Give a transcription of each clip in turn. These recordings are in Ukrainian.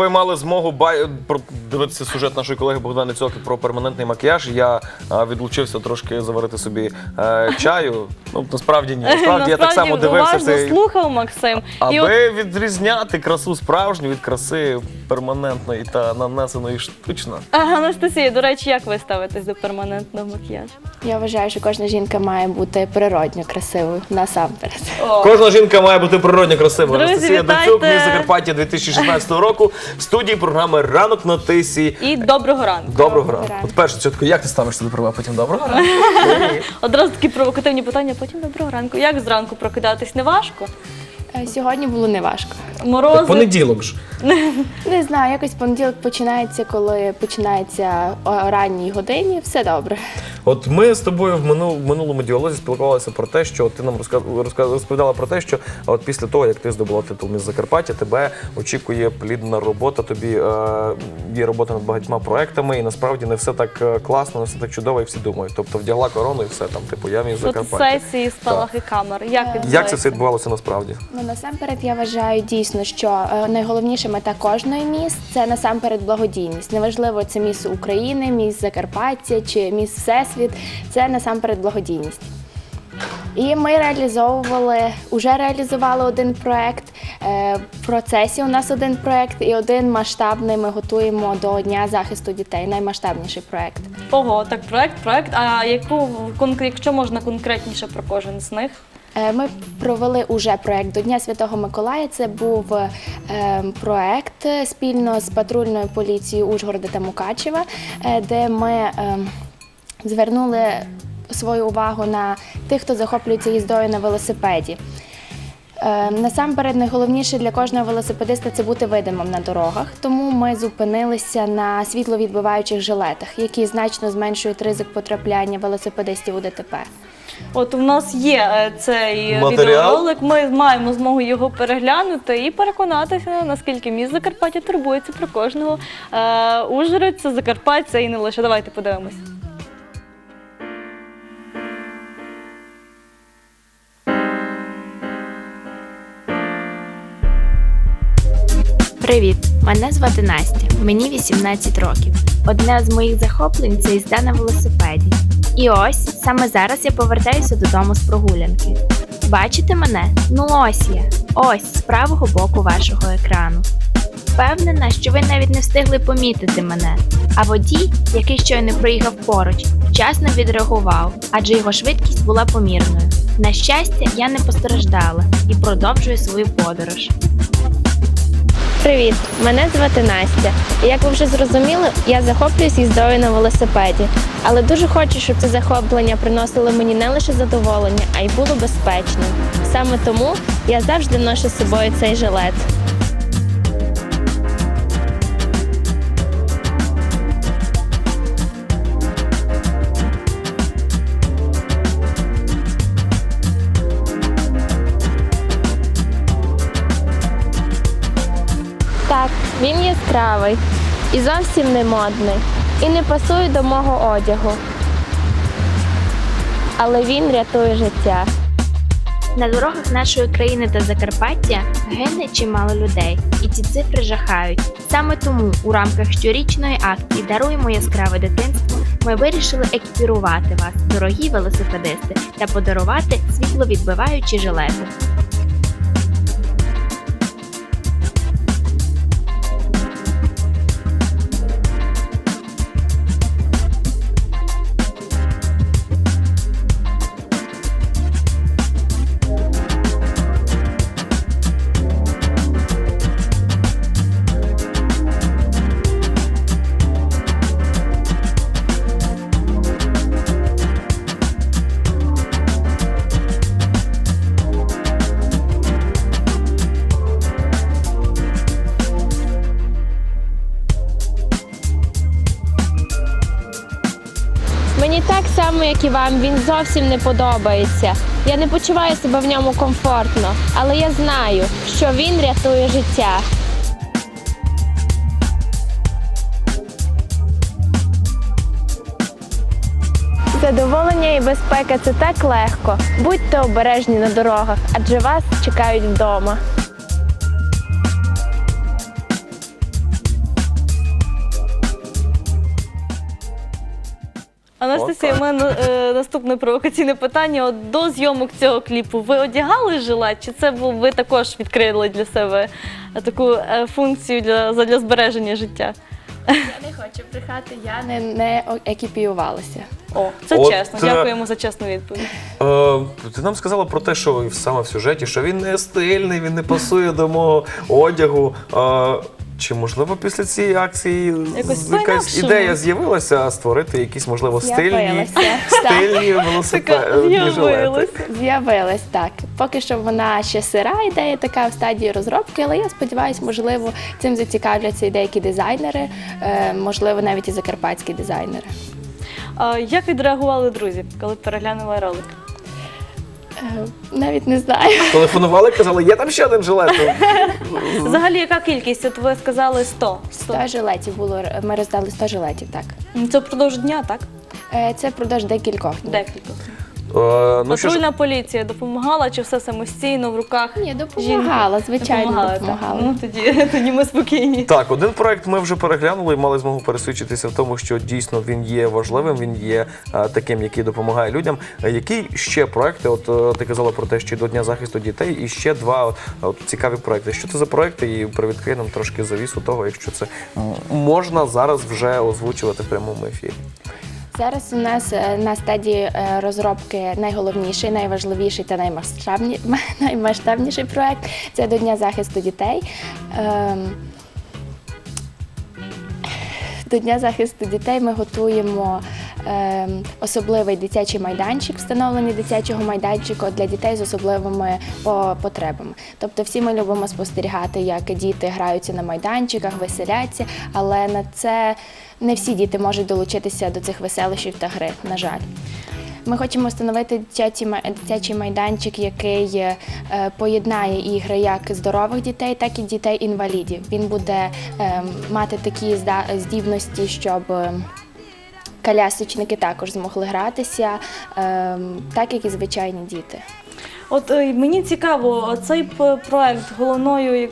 ви мали змогу бай... про- дивитися сюжет нашої колеги Богдани Цьоки про перманентний макіяж. Я а, відлучився трошки заварити собі е, чаю. Ну насправді ні. Насправді я так само дивився уважно цей. слухав Максим. І Аби от відрізняти красу справжню від краси перманентної та нанесеної штучно. А, Анастасія, до речі, як ви ставитесь до перманентного макіяжу? Я вважаю, що кожна жінка має бути природньо красивою насамперед. О, Кожна жінка має бути природньо красивою. Друзі, Анастасія вітайте! Доцюк, міс Закарпаття 2016 року в студії програми Ранок на тисі. і доброго ранку. Доброго ранку. ранку. От перше, чітко, як ти ставишся до права, потім доброго ранку? Одразу такі провокативні питання, потім доброго ранку. Як зранку прокидатись не важко? Е, Сьогодні було неважко. Морози. Понеділок ж. Не знаю, якось понеділок починається, коли починається о ранній годині. Все добре. От ми з тобою в мину- в минулому діалозі спілкувалися про те, що ти нам розказ- розказ- розповідала про те, що от після того, як ти здобула титул міс Закарпаття, тебе очікує плідна робота. Тобі е, є робота над багатьма проектами, і насправді не все так е, класно, не все так чудово, як всі думають. Тобто вдягла корону і все там, типу, я міс Закарпаття. Фотосесії, спалахи камер. Як, Як це все відбувалося насправді? Ну насамперед я вважаю дійсно, що е, найголовніша мета кожної міс це насамперед благодійність. Неважливо, це міс України, міс Закарпаття чи міс Всесвіт. Це насамперед благодійність. І ми реалізовували, вже реалізували один проект. е, В процесі у нас один проект і один масштабний. Ми готуємо до Дня захисту дітей. Наймасштабніший проект. Ого, так проект, проект. А яку якщо можна конкретніше про кожен з них? Е, Ми провели уже проект до Дня Святого Миколая. Це був е, проект е, спільно з патрульною поліцією Ужгорода та Мукачева, де ми е, звернули свою увагу на тих, хто захоплюється їздою на велосипеді. Е, Насамперед, найголовніше для кожного велосипедиста це бути видимим на дорогах. Тому ми зупинилися на світловідбиваючих жилетах, які значно зменшують ризик потрапляння велосипедистів у ДТП. От у нас є е, цей Матеріал? відеоролик. Ми маємо змогу його переглянути і переконатися, наскільки міст Закарпаття турбується про кожного е, ужгородця, закарпатця і не лише. Давайте подивимось. Привіт! Мене звати Настя. Мені 18 років. Одне з моїх захоплень це їзда на велосипеді. І ось саме зараз я повертаюся додому з прогулянки. Бачите мене? Ну ось я. Ось з правого боку вашого екрану. Впевнена, що ви навіть не встигли помітити мене. А водій, який щойно проїхав поруч, вчасно відреагував, адже його швидкість була помірною. На щастя, я не постраждала і продовжую свою подорож. Привіт, мене звати Настя. І як ви вже зрозуміли, я захоплююсь їздою на велосипеді. Але дуже хочу, щоб це захоплення приносило мені не лише задоволення, а й було безпечним. Саме тому я завжди ношу з собою цей жилет. Він яскравий і зовсім не модний, і не пасує до мого одягу. Але він рятує життя. На дорогах нашої країни та Закарпаття гине чимало людей, і ці цифри жахають. Саме тому у рамках щорічної акції Даруємо яскраве дитинство ми вирішили екіпірувати вас, дорогі велосипедисти, та подарувати світловідбиваючі жилети. Так само, як і вам, він зовсім не подобається. Я не почуваю себе в ньому комфортно, але я знаю, що він рятує життя. Задоволення і безпека це так легко. Будьте обережні на дорогах, адже вас чекають вдома. Анастасія, у мене е, наступне провокаційне питання. От до зйомок цього кліпу ви одягали жилет, чи це був ви також відкрили для себе е, таку е, функцію для, задля збереження життя? Я не хочу брехати, я не, не екіпіювалася. О, це От, чесно. е, Дякуємо за чесну відповідь. Е, ти нам сказала про те, що саме в сюжеті, що він не стильний, він не пасує до мого одягу. Е, чи можливо після цієї акції Якось з- якась по-інакшому. ідея з'явилася створити якісь, можливо, стильні, З'явилася. стильні велосипедні жилети? з'явилася. З'явилась так. Поки що вона ще сира ідея, така в стадії розробки, але я сподіваюся, можливо, цим зацікавляться і деякі дизайнери, е, можливо, навіть і закарпатські дизайнери. А як відреагували друзі, коли переглянули ролик? Е, Навіть не знаю. Телефонували, казали, є там ще один жилет. Взагалі, яка кількість? От ви сказали 100. 100. 100 жилетів було. Ми роздали 100 жилетів, так. Це впродовж дня, так? Е, Це впродовж декількох днів. Декілька. Е, ну, що ж, Патрульна поліція допомагала чи все самостійно в руках? Ні, допомагала, звичайно, Допомагала, так. допомагала. Ну тоді, тоді ми спокійні. Так, один проект ми вже переглянули і мали змогу пересвідчитися в тому, що дійсно він є важливим, він є е, таким, який допомагає людям. Е, Які ще проекти? От е, ти казала про те, що до Дня захисту дітей, і ще два от, от, цікаві проекти. Що це за проекти? І привідкрий нам трошки завісу того, якщо це м- можна зараз вже озвучувати в прямому ефірі. Зараз у нас е, на стадії е, розробки найголовніший, найважливіший та наймасштабні, наймасштабніший проект це до Дня захисту дітей. Ем, До Дня захисту дітей ми готуємо ем, особливий дитячий майданчик, встановлення дитячого майданчику для дітей з особливими потребами. Тобто всі ми любимо спостерігати, як діти граються на майданчиках, веселяться, але на це не всі діти можуть долучитися до цих веселощів та гри, на жаль. Ми хочемо встановити дитячий, майданчик, який е, поєднає ігри як здорових дітей, так і дітей-інвалідів. Він буде е, мати такі здібності, щоб е, колясочники також змогли гратися, так як і звичайні діти. От е, мені цікаво, цей проект головною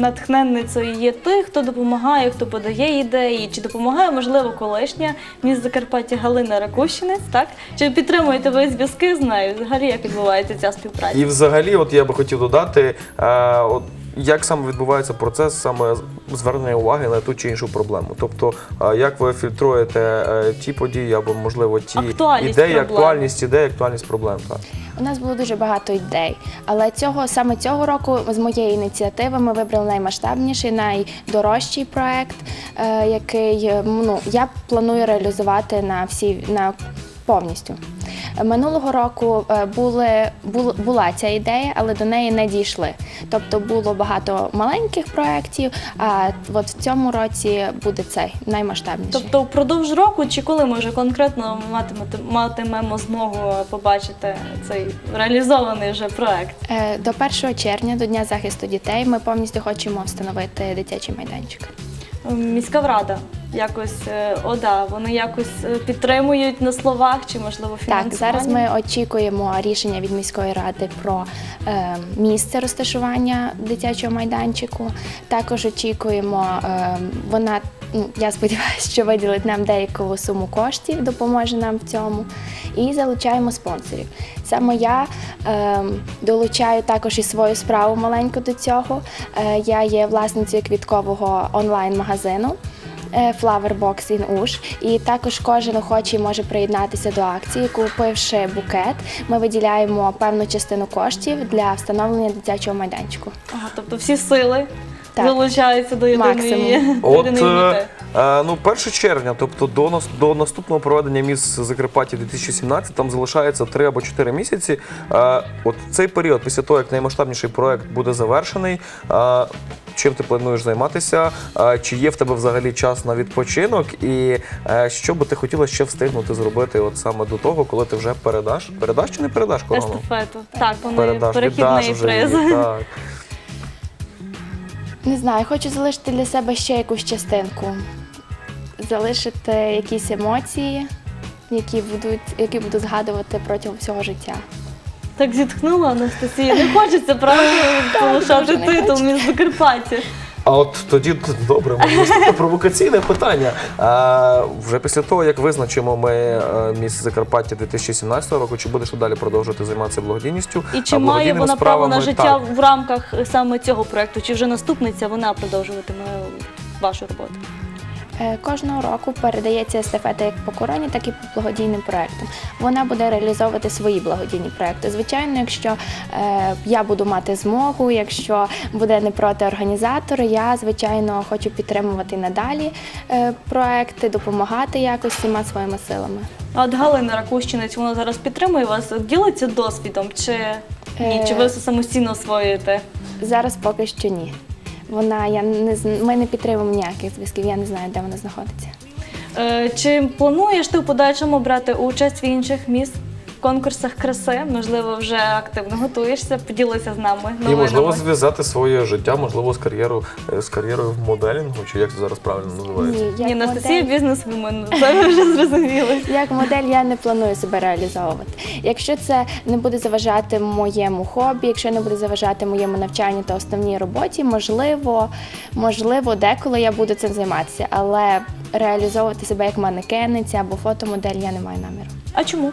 натхненницею є той, хто допомагає, хто подає ідеї, чи допомагає, можливо, колишня міст Закарпаття Галина Ракущинець, так? Чи підтримуєте ви зв'язки з нею? Взагалі, як відбувається ця співпраця? І взагалі, от я би хотів додати, е, от як саме відбувається процес саме звернення уваги на ту чи іншу проблему. Тобто, е, як ви фільтруєте е, ті події або, можливо, ті Актуальність ідеї, проблем. актуальність ідей, актуальність проблем. Так. У нас було дуже багато ідей, але цього саме цього року з моєї ініціативи ми вибрали наймасштабніший, найдорожчий проект, е, який ну я планую реалізувати на всі на повністю. Минулого року е, були, була ця ідея, але до неї не дійшли. Тобто було багато маленьких проєктів, а от в цьому році буде цей наймасштабніший. Тобто впродовж року, чи коли ми вже конкретно матимемо змогу побачити цей реалізований вже проект? Е, До 1 червня, до Дня захисту дітей, ми повністю хочемо встановити дитячий майданчик. Міська рада якось е, вони якось е, підтримують на словах чи можливо фінансування? Так, зараз ми очікуємо рішення від міської ради про е, місце розташування дитячого майданчику. Також очікуємо, е, вона, ну я сподіваюся, що виділить нам деяку суму коштів, допоможе нам в цьому. І залучаємо спонсорів. Саме я е, долучаю також і свою справу маленьку до цього. Е, я є власницею квіткового онлайн-магазину. Е, Flower Box in Уш. І також кожен охочий може приєднатися до акції. Купивши букет, ми виділяємо певну частину коштів для встановлення дитячого майданчику. Ага, тобто всі сили Так. залучаються до єдиної Максимум. От е, мети. е, ну, 1 червня, тобто до нас до наступного проведення міс Закарпаття 2017, там залишається 3 або 4 місяці. Е, От цей період, після того, як наймасштабніший проект буде завершений. е, Чим ти плануєш займатися? Е, Чи є в тебе взагалі час на відпочинок? І е, що би ти хотіла ще встигнути зробити от саме до того, коли ти вже передаш? Передаш чи не передаш корону? Естафету. Так, Передаш, перехідний приз. так. Не знаю, хочу залишити для себе ще якусь частинку, залишити якісь емоції, які будуть, які буду згадувати протягом всього життя. Так зітхнула Анастасія. Не хочеться правда полишати титул між Закарпаття. А от тоді добре, наступне провокаційне питання. А, вже після того, як визначимо ми е, місце Закарпаття 2017 року, чи будеш далі продовжувати займатися благодійністю? І чи а має вона право на життя Так. в рамках саме цього проекту? Чи вже наступниця вона продовжуватиме вашу роботу? Е, Кожного року передається естафета як по короні, так і по благодійним проектам. Вона буде реалізовувати свої благодійні проекти. Звичайно, якщо е, я буду мати змогу, якщо буде не проти організатори, я звичайно хочу підтримувати надалі е, проекти, допомагати якось всіма своїми силами. А от Галина Ракущинець, вона зараз підтримує вас, ділиться досвідом, чи ні? Чи ви все самостійно освоюєте? Зараз поки що ні. Вона я не ми не підтримуємо ніяких зв'язків. Я не знаю, де вона знаходиться. Е, Чи плануєш ти в подальшому брати участь в інших міст? Конкурсах краси, можливо, вже активно готуєшся, поділися з нами. І можливо зв'язати своє життя, можливо, з кар'єрою е, з кар'єрою в моделінгу, чи як це зараз правильно називається? як Ні, Анастасія модель- бізнес-вумен, це ви вже зрозуміли. Як модель я не планую себе реалізовувати. Якщо це не буде заважати моєму хобі, якщо не буде заважати моєму навчанню та основній роботі, можливо, можливо, деколи я буду цим займатися, але реалізовувати себе як манекениця або фотомодель я не маю наміру. А чому?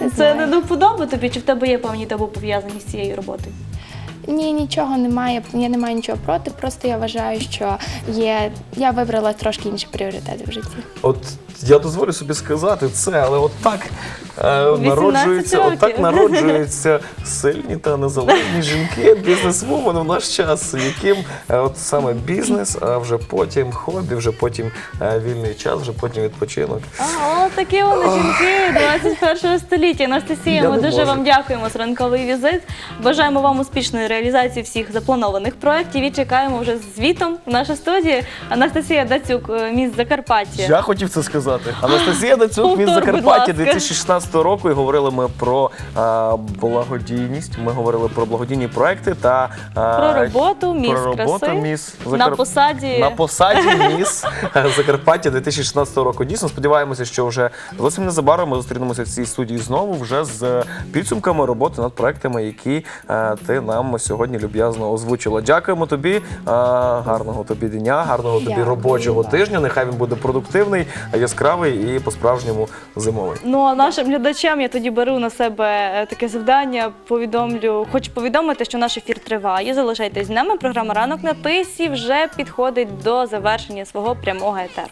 Не Це знаю. не до вподоби тобі, чи в тебе є певні табу пов'язані з цією роботою? Ні, нічого немає. Я не маю нічого проти. Просто я вважаю, що є. Я вибрала трошки інші пріоритети в житті. От я дозволю собі сказати це, але от так е, народжуються, от так народжуються сильні та незалежні жінки, бізнесвумен в наш час, яким е, от саме бізнес, а вже потім хобі, вже потім е, вільний час, вже потім відпочинок. А, такі вони жінки 21 століття. Анастасія, Я ми не дуже можу. вам дякуємо за ранковий візит. Бажаємо вам успішної реалізації всіх запланованих проєктів і чекаємо вже з звітом в нашу студію. Анастасія Дацюк, е, міст Закарпаття. Я хотів це сказати. Анастасія Дацюк Повтор, від будь Закарпаття ласка. 2016 року. І говорили ми про е, благодійність. Ми говорили про благодійні проекти та е, Про роботу, міс про роботу краси міс на посаді. на посаді міс Закарпаття 2016 року. Дійсно, сподіваємося, що вже зовсім незабаром ми зустрінемося в цій студії знову вже з підсумками роботи над проектами, які е, ти нам сьогодні люб'язно озвучила. Дякуємо тобі. е, гарного тобі дня, гарного тобі робочого тижня. Нехай він буде продуктивний, яскравий і по-справжньому зимовий. Ну а нашим глядачам я тоді беру на себе е, таке завдання. Повідомлю, хочу повідомити, що наш ефір триває. Залишайтесь з нами. Програма ранок на тисі вже підходить до завершення свого прямого етеру.